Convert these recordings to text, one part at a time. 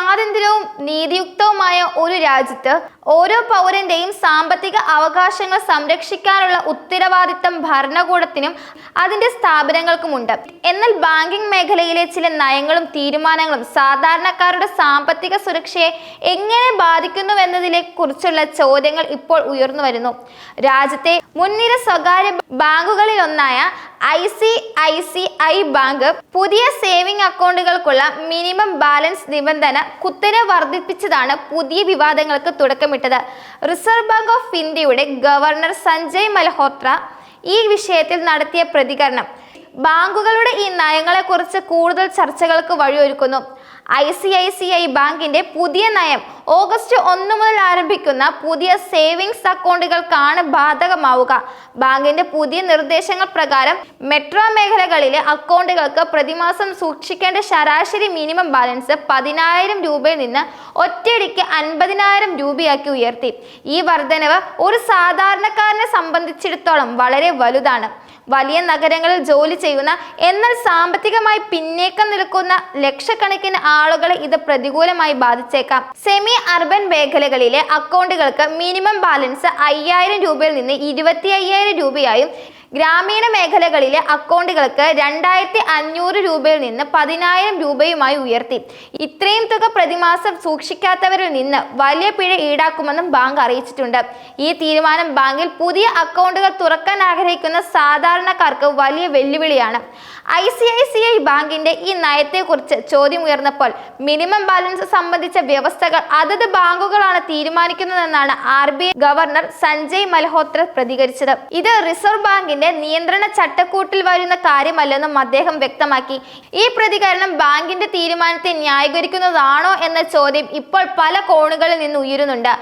സ്വാതന്ത്ര്യവും നീതിയുക്തവുമായ ഒരു രാജ്യത്ത് ഓരോ പൗരന്റെയും സാമ്പത്തിക അവകാശങ്ങൾ സംരക്ഷിക്കാനുള്ള ഉത്തരവാദിത്തം ഭരണകൂടത്തിനും അതിന്റെ സ്ഥാപനങ്ങൾക്കുമുണ്ട്. എന്നാൽ ബാങ്കിംഗ് മേഖലയിലെ ചില നയങ്ങളും തീരുമാനങ്ങളും സാധാരണക്കാരുടെ സാമ്പത്തിക സുരക്ഷയെ എങ്ങനെ ബാധിക്കുന്നുവെന്നതിനെ കുറിച്ചുള്ള ചോദ്യങ്ങൾ ഇപ്പോൾ ഉയർന്നു വരുന്നു. രാജ്യത്തെ മുൻനിര സ്വകാര്യ ബാങ്കുകളിൽ ഒന്നായ I C I C I bank പുതിയ സേവിംഗ് അക്കൗണ്ടുകൾക്കുള്ള മിനിമം ബാലൻസ് നിബന്ധന കുത്തനെ വർദ്ധിപ്പിച്ചതാണ് പുതിയ വിവാദങ്ങൾക്ക് തുടക്കമിട്ടത്. റിസർവ് ബാങ്ക് ഓഫ് ഇന്ത്യയുടെ ഗവർണർ സഞ്ജയ് മൽഹോത്ര ഈ വിഷയത്തിൽ നടത്തിയ പ്രതികരണം ബാങ്കുകളുടെ ഈ നയങ്ങളെക്കുറിച്ച് കൂടുതൽ ചർച്ചകൾക്ക് വഴിയൊരുക്കുന്നു. I C I C I ബാങ്കിന്റെ പുതിയ നയം ഓഗസ്റ്റ് ഒന്ന് മുതൽ ആരംഭിക്കുന്ന പുതിയ സേവിങ്സ് അക്കൗണ്ടുകൾക്കാണ് ബാധകമാവുക. ബാങ്കിന്റെ പുതിയ നിർദ്ദേശങ്ങൾ പ്രകാരം മെട്രോ മേഖലകളിലെ അക്കൗണ്ടുകൾക്ക് പ്രതിമാസം സൂക്ഷിക്കേണ്ട ശരാശരി മിനിമം ബാലൻസ് പതിനായിരം രൂപയിൽ നിന്ന് ഒറ്റയടിക്ക് അൻപതിനായിരം രൂപയാക്കി ഉയർത്തി. ഈ വർധനവ് ഒരു സാധാരണക്കാരനെ സംബന്ധിച്ചിടത്തോളം വളരെ വലുതാണ്. വലിയ നഗരങ്ങളിൽ ജോലി ചെയ്യുന്ന എന്നാൽ സാമ്പത്തികമായി പിന്നേക്കം നിൽക്കുന്ന ലക്ഷക്കണക്കിന് ആളുകളെ ഇത് പ്രതികൂലമായി ബാധിച്ചേക്കാം. സെമി അർബൻ മേഖലകളിലെ അക്കൗണ്ടുകൾക്ക് മിനിമം ബാലൻസ് അയ്യായിരം രൂപയിൽ നിന്ന് ഇരുപത്തി അയ്യായിരം രൂപയായും ഗ്രാമീണ മേഖലകളിലെ അക്കൗണ്ടുകൾക്ക് രണ്ടായിരത്തി അഞ്ഞൂറ് രൂപയിൽ നിന്ന് പതിനായിരം രൂപയുമായി ഉയർത്തി. ഇത്രയും തുക പ്രതിമാസം സൂക്ഷിക്കാത്തവരിൽ നിന്ന് വലിയ പിഴ ഈടാക്കുമെന്നും ബാങ്ക് അറിയിച്ചിട്ടുണ്ട്. ഈ തീരുമാനം ബാങ്കിൽ പുതിയ അക്കൗണ്ടുകൾ തുറക്കാൻ ആഗ്രഹിക്കുന്ന സാധാരണക്കാർക്ക് വലിയ വെല്ലുവിളിയാണ്. I C I C I ബാങ്കിന്റെ ഈ നയത്തെക്കുറിച്ച് ചോദ്യം ഉയർന്നപ്പോൾ മിനിമം ബാലൻസ് സംബന്ധിച്ച വ്യവസ്ഥകൾ അതത് ബാങ്കുകളാണ് തീരുമാനിക്കുന്നതെന്നാണ് R B governor Sanjay Malhotra പ്രതികരിച്ചത്. ഇത് റിസർവ് ബാങ്കിന്റെ നിയന്ത്രണ ചട്ടക്കൂട്ടിൽ വരുന്ന കാര്യമല്ലെന്നും അദ്ദേഹം വ്യക്തമാക്കി. ഈ പ്രതികരണം ബാങ്കിന്റെ തീരുമാനത്തെ ന്യായീകരിക്കുന്നതാണോ എന്ന ചോദ്യം ഇപ്പോൾ പല കോണുകളിൽ നിന്ന് ഉയരുന്നുണ്ട്.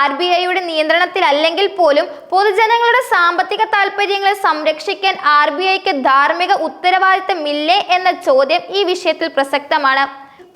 ആർ ബി ഐയുടെ നിയന്ത്രണത്തിലല്ലെങ്കിൽ പോലും പൊതുജനങ്ങളുടെ സാമ്പത്തിക താൽപ്പര്യങ്ങളെ സംരക്ഷിക്കാൻ ആർ ബി ഐക്ക് ധാർമ്മിക ഉത്തരവാദിത്തമില്ലേ എന്ന ചോദ്യം ഈ വിഷയത്തിൽ പ്രസക്തമാണ്.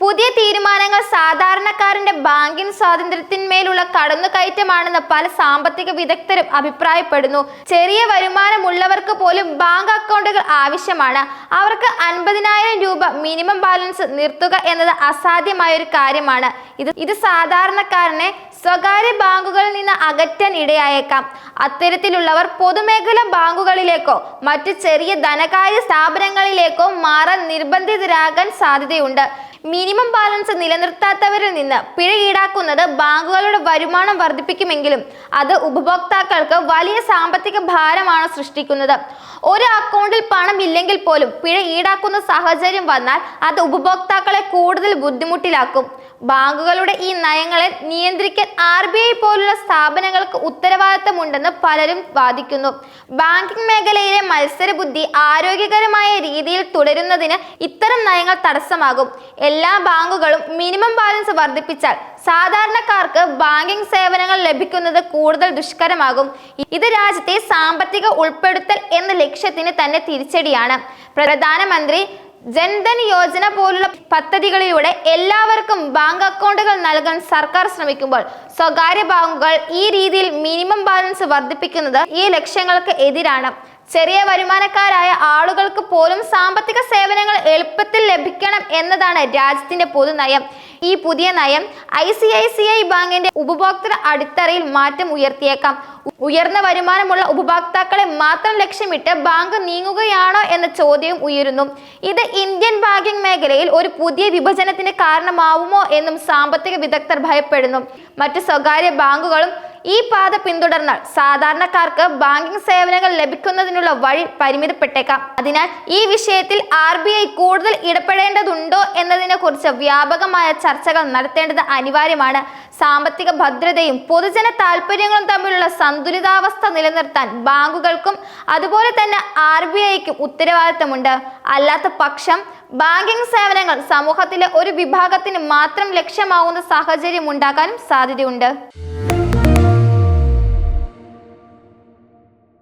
പുതിയ തീരുമാനങ്ങൾ സാധാരണക്കാരന്റെ ബാങ്കിംഗ് സ്വാതന്ത്ര്യത്തിന്മേലുള്ള കടന്നുകയറ്റമാണെന്ന് പല സാമ്പത്തിക വിദഗ്ധരും അഭിപ്രായപ്പെടുന്നു. ചെറിയ വരുമാനമുള്ളവർക്ക് പോലും ബാങ്ക് അക്കൗണ്ടുകൾ ആവശ്യമാണ്. അവർക്ക് അൻപതിനായിരം രൂപ മിനിമം ബാലൻസ് നിർത്തുക എന്നത് അസാധ്യമായ ഒരു കാര്യമാണ്. ഇത് ഇത് സാധാരണക്കാരനെ സ്വകാര്യ ബാങ്കുകളിൽ നിന്ന് അകറ്റാൻ ഇടയായേക്കാം. അത്തരത്തിലുള്ളവർ പൊതുമേഖല ബാങ്കുകളിലേക്കോ മറ്റ് ചെറിയ ധനകാര്യ സ്ഥാപനങ്ങളിലേക്കോ മാറാൻ നിർബന്ധിതരാകാൻ സാധ്യതയുണ്ട്. മിനിമം ബാലൻസ് നിലനിർത്താത്തവരിൽ നിന്ന് പിഴ ഈടാക്കുന്നത് ബാങ്കുകളുടെ വരുമാനം വർദ്ധിപ്പിക്കുമെങ്കിലും അത് ഉപഭോക്താക്കൾക്ക് വലിയ സാമ്പത്തിക ഭാരമാണ് സൃഷ്ടിക്കുന്നത്. ഒരു അക്കൗണ്ടിൽ പണം ഇല്ലെങ്കിൽ പോലും പിഴ ഈടാക്കുന്ന സാഹചര്യം വന്നാൽ അത് ഉപഭോക്താക്കളെ കൂടുതൽ ബുദ്ധിമുട്ടിലാക്കും. ബാങ്കുകളുടെ ഈ നയങ്ങളെ നിയന്ത്രിക്കാൻ ആർ ബി ഐ പോലുള്ള സ്ഥാപനങ്ങൾക്ക് ഉത്തരവാദിത്തമുണ്ടെന്ന് പലരും വാദിക്കുന്നു. ബാങ്കിംഗ് മേഖലയിലെ മത്സരബുദ്ധി ആരോഗ്യകരമായ രീതിയിൽ തുടരുന്നതിന് ഇത്തരം നയങ്ങൾ തടസ്സമാകും. എല്ലാ ബാങ്കുകളും മിനിമം ബാലൻസ് വർദ്ധിപ്പിച്ചാൽ സാധാരണക്കാർക്ക് ബാങ്കിംഗ് സേവനങ്ങൾ ലഭിക്കുന്നത് കൂടുതൽ ദുഷ്കരമാകും. ഇത് രാജ്യത്തെ സാമ്പത്തിക ഉൾപ്പെടുത്തൽ എന്ന ലക്ഷ്യത്തിന് തന്നെ തിരിച്ചടിയാണ്. പ്രധാനമന്ത്രി ജൻധൻ യോജന പോലുള്ള പദ്ധതികളിലൂടെ എല്ലാവർക്കും ബാങ്ക് അക്കൗണ്ടുകൾ നൽകാൻ സർക്കാർ ശ്രമിക്കുമ്പോൾ സ്വകാര്യ ബാങ്കുകൾ ഈ രീതിയിൽ മിനിമം ബാലൻസ് വർദ്ധിപ്പിക്കുന്നത് ഈ ലക്ഷ്യങ്ങൾക്ക് എതിരാണ്. ചെറിയ വരുമാനക്കാരായ ആളുകൾക്ക് പോലും സാമ്പത്തിക സേവനങ്ങൾ എളുപ്പത്തിൽ ലഭിക്കണം എന്നതാണ് രാജ്യത്തിന്റെ പൊതുനയം ഈ പുതിയ നയം I C I C I ബാങ്കിന്റെ ഉപഭോക്തൃ അടിത്തറയിൽ മാറ്റം ഉയർത്തിയേക്കാം. ഉയർന്ന വരുമാനമുള്ള ഉപഭോക്താക്കളെ മാത്രം ലക്ഷ്യമിട്ട് ബാങ്ക് നീങ്ങുകയാണോ എന്ന ചോദ്യം ഉയരുന്നു. ഇത് ഇന്ത്യൻ ബാങ്കിംഗ് മേഖലയിൽ ഒരു പുതിയ വിഭജനത്തിന് കാരണമാവുമോ എന്നും സാമ്പത്തിക വിദഗ്ധർ ഭയപ്പെടുന്നു. മറ്റ് സ്വകാര്യ ബാങ്കുകളും ഈ പാത പിന്തുടർന്നാൽ സാധാരണക്കാർക്ക് ബാങ്കിംഗ് സേവനങ്ങൾ ലഭിക്കുന്നതിനുള്ള വഴി പരിമിതപ്പെട്ടേക്കാം. അതിനാൽ ഈ വിഷയത്തിൽ ആർ ബി ഐ കൂടുതൽ ഇടപെടേണ്ടതുണ്ടോ എന്നതിനെ കുറിച്ച് വ്യാപകമായ ചർച്ചകൾ നടത്തേണ്ടത് അനിവാര്യമാണ്. സാമ്പത്തിക ഭദ്രതയും പൊതുജന താല്പര്യങ്ങളും തമ്മിലുള്ള സന്തുലിതാവസ്ഥ നിലനിർത്താൻ ബാങ്കുകൾക്കും അതുപോലെ തന്നെ ആർ ബി ഐക്കും ഉത്തരവാദിത്തമുണ്ട്. അല്ലാത്ത പക്ഷം ബാങ്കിംഗ് സേവനങ്ങൾ സമൂഹത്തിലെ ഒരു വിഭാഗത്തിന് മാത്രം ലക്ഷ്യമാവുന്ന സാഹചര്യം ഉണ്ടാക്കാനും സാധ്യതയുണ്ട്.